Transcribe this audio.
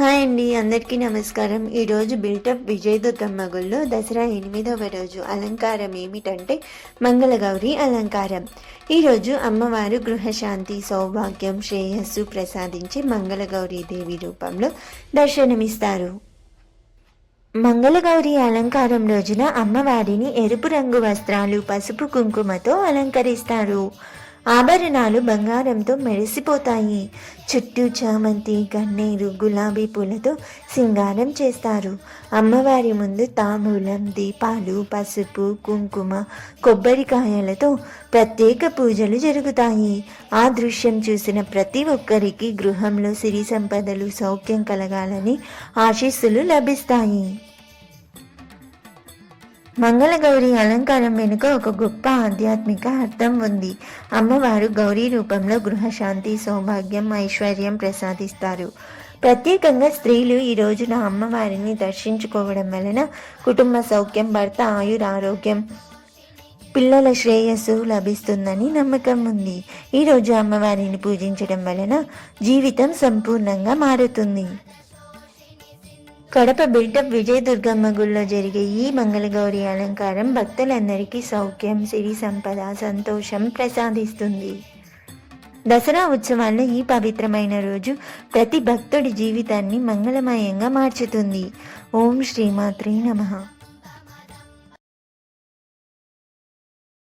Hi అండి అందరికీ నమస్కారం. ఈరోజు బిల్టప్ విజయదుర్గమ్మ గుళ్ళో దసరా ఎనిమిదవ రోజు అలంకారం ఏమిటంటే మంగళగౌరి అలంకారం. ఈరోజు అమ్మవారు గృహశాంతి సౌభాగ్యం శ్రేయస్సు ప్రసాదించి మంగళగౌరి దేవి రూపంలో దర్శనమిస్తారు. మంగళగౌరి అలంకారం రోజున అమ్మవారిని ఎరుపు రంగు వస్త్రాలు పసుపు కుంకుమతో అలంకరిస్తారు. ఆభరణాలు బంగారంతో మెరిసిపోతాయి. చుట్టూ చామంతి గన్నేరు గులాబీ పూలతో సింగారం చేస్తారు. అమ్మవారి ముందు తాంబూలం దీపాలు పసుపు కుంకుమ కొబ్బరికాయలతో ప్రత్యేక పూజలు జరుగుతాయి. ఆ దృశ్యం చూసిన ప్రతి ఒక్కరికి గృహంలో సిరి సంపదలు సౌఖ్యం కలగాలని ఆశీస్సులు లభిస్తాయి. మంగళగౌరి అలంకారం వెనుక ఒక గొప్ప ఆధ్యాత్మిక అర్థం ఉంది. అమ్మవారు గౌరీ రూపంలో గృహశాంతి సౌభాగ్యం ఐశ్వర్యం ప్రసాదిస్తారు. ప్రత్యేకంగా స్త్రీలు ఈ రోజున అమ్మవారిని దర్శించుకోవడం వలన కుటుంబ సౌఖ్యం భర్త ఆయుర ఆరోగ్యం పిల్లల శ్రేయస్సు లభిస్తుందని నమ్మకం ఉంది. ఈరోజు అమ్మవారిని పూజించడం వలన జీవితం సంపూర్ణంగా మారుతుంది. కడప బిడ్డ విజయ దుర్గమ్మ గుళ్ళో జరిగే ఈ మంగళగౌరి అలంకారం భక్తులందరికీ సౌఖ్యం సిరి సంపద సంతోషం ప్రసాదిస్తుంది. దసరా ఉత్సవాల్లో ఈ పవిత్రమైన రోజు ప్రతి భక్తుడి జీవితాన్ని మంగళమయంగా మార్చుతుంది. ఓం శ్రీమాత్రే నమః.